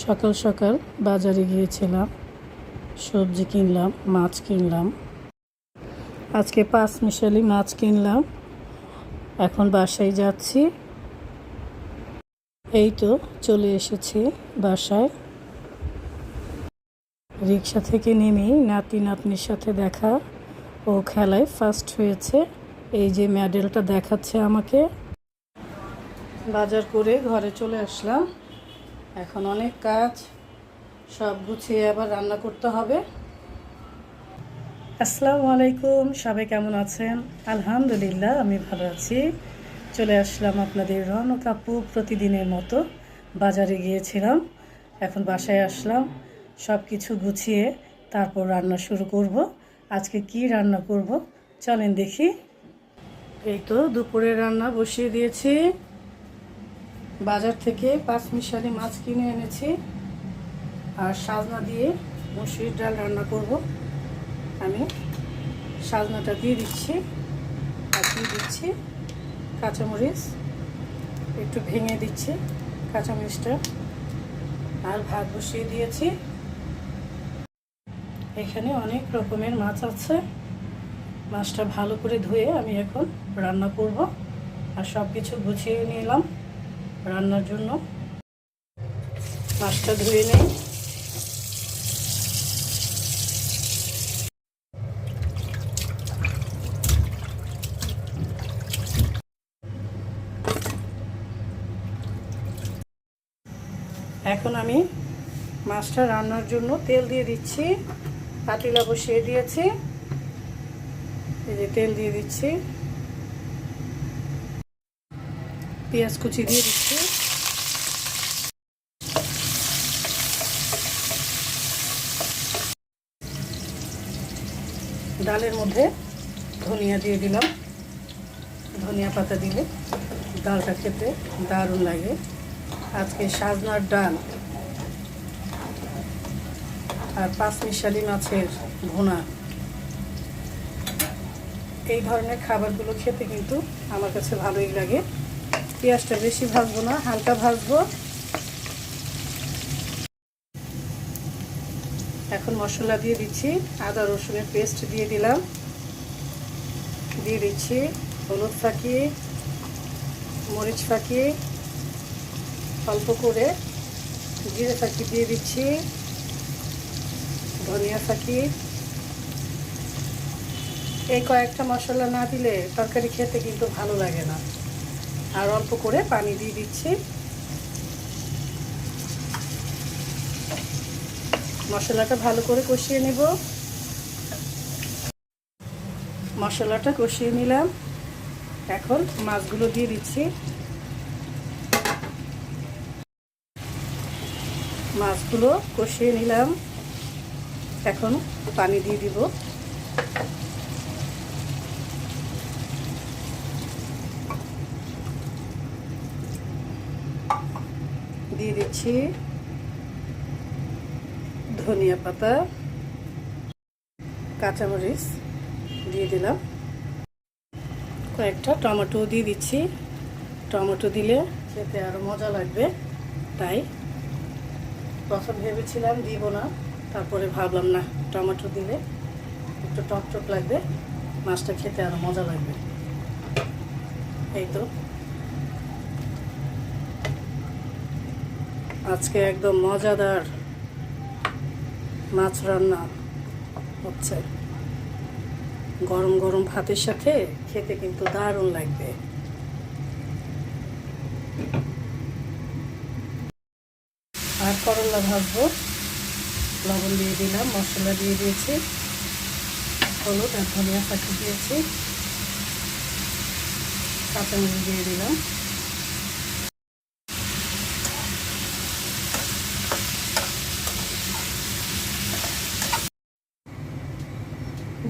সকাল সকাল বাজারে গিয়েছিলাম, সবজি কিনলাম, মাছ কিনলাম। আজকে পাঁচ মিশালি মাছ কিনলাম। এখন বাসায় যাচ্ছি। এই তো চলে এসেছি বাসায়। রিক্সা থেকে নেমেই নাতি নাতনির সাথে দেখা। ও খেলায় ফার্স্ট হয়েছে। এই যে মেডেলটা দেখাচ্ছে আমাকে। বাজার করে ঘরে চলে আসলাম। এখন অনেক কাজ সব গুছিয়ে আবার রান্না করতে হবে। আসসালামু আলাইকুম সবাই কেমন আছেন? আলহামদুলিল্লাহ আমি ভালো আছি। চলে আসলাম আপনাদের রনক আপু প্রতিদিনের মতো বাজারে গিয়েছিলাম। এখন বাসায় আসলাম সব কিছু গুছিয়ে তারপর রান্না শুরু করব। আজকে কি রান্না করব? চলেন দেখি। এই তো দুপুরের রান্না বসিয়ে দিয়েছি। বাজার থেকে পাঁচ মিশালি মাছ কিনে এনেছি আর সাজনা দিয়ে মুসুরির ডাল রান্না করব। আমি সাজনাটা দিয়ে দিচ্ছি আর দিয়ে দিচ্ছি কাঁচামরিচ, একটু ভেঙে দিচ্ছি কাঁচামরিচটা আর ভাত বসিয়ে দিয়েছি। এখানে অনেক রকমের মাছ আছে। মাছটা ভালো করে ধুয়ে আমি এখন রান্না করব। আর সব কিছু গুছিয়ে নিলাম। রান্নার জন্য। মাছটা ধুয়ে নেই। এখন আমি মাছটা রান্নার জন্য তেল দিয়ে দিচ্ছি। পাতিলা বসিয়ে দিয়েছি। এই যে তেল দিয়ে দিচ্ছি। পেঁয়াজ কুচি দিয়ে দিচ্ছি। ডালের মধ্যে ধনিয়া দিয়ে দিলাম। ধনিয়া পাতা দিলে ডালটা খেতে দারুণ লাগে। আজকে সাজনার ডাল। আর পাঁচ মিশালি মাছের ভুনা। এই ধরনের খাবারগুলো খেতে কিন্তু আমার কাছে ভালোই লাগে। পেঁয়াজটা বেশি ভাজবো না, হালকা ভাজবো। এখন মশলা দিয়ে দিচ্ছি, আদা রসুনের পেস্ট দিয়ে দিলাম। দিয়ে দিচ্ছি হলুদ ফাঁকি, মরিচ ফাঁকি, অল্প করে জিরে ফাঁকি দিয়ে দিচ্ছি, ধনিয়া ফাঁকি। এই কয়েকটা মশলা না দিলে তরকারি খেতে কিন্তু ভালো লাগে না। আর অল্প করে পানি দিয়ে দিচ্ছি। মশলাটা ভালো করে কষিয়ে নেব। মশলাটা কষিয়ে নিলাম। এখন মাছগুলো দিয়ে দিচ্ছি। মাছগুলো কষিয়ে নিলাম। এখন পানি দিয়ে দিব। দিয়ে দিচ্ছি ধনিয়া পাতা, কাঁচামরিচ দিয়ে দিলাম। কয়েকটা টমেটো দিয়ে দিচ্ছি। টমেটো দিলে খেতে আরও মজা লাগবে, তাই প্রথম ভেবেছিলাম দিব না, তারপরে ভাবলাম না, টমেটো দিলে একটু টক টক লাগবে, মাছটা খেতে আরও মজা লাগবে। এই তো। আজকে একদম মজাদার মাছ রান্না হচ্ছে। গরম গরম ভাতের সাথে খেতে কিন্তু দারুণ লাগবে। আর করলা ভাজবো। লবণ দিয়ে দিলাম, মশলা দিয়ে দিয়েছি। হলুদ আর ধনিয়া পাখি দিয়েছি। কাঁচামরিচ দিয়ে দিলাম।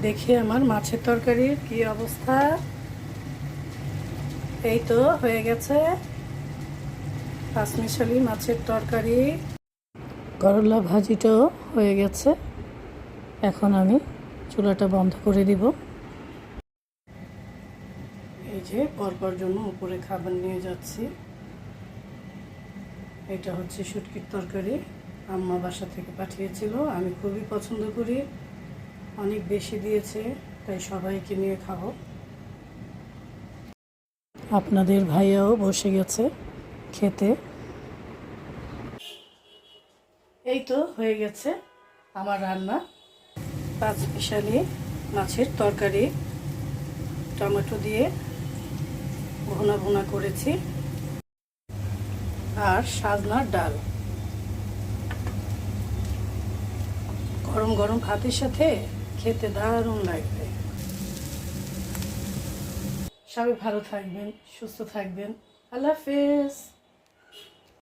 দেখি আমার মাছের তরকারির কি অবস্থা। এই তো, হয়ে গেছে। পাঁচমিশালি মাছের তরকারি। করলা ভাজিটাও হয়ে গেছে। এখন আমি চুলাটা বন্ধ করে দিব। এই যে, পরপর জন্য উপরে খাবার নিয়ে যাচ্ছি। এটা হচ্ছে শুটকির তরকারি। আম্মা বাসা থেকে পাঠিয়েছিল। আমি খুবই পছন্দ করি। অনেক বেশি দিয়েছে, তাই সবাইকে নিয়ে খাব। আপনাদের ভাইয়াও বসে গেছে খেতে। এই তো হয়ে গেছে আমার রান্না। পাঁচ মিশালি মাছের তরকারি, টমেটো দিয়ে ভুনা ভুনা করেছি আর সাজনার ডাল। গরম গরম ভাতের সাথে খেতে দারুণ লাগবে। সবাই ভালো থাকবেন সুস্থ থাকবেন। আল্লাহ হাফেজ।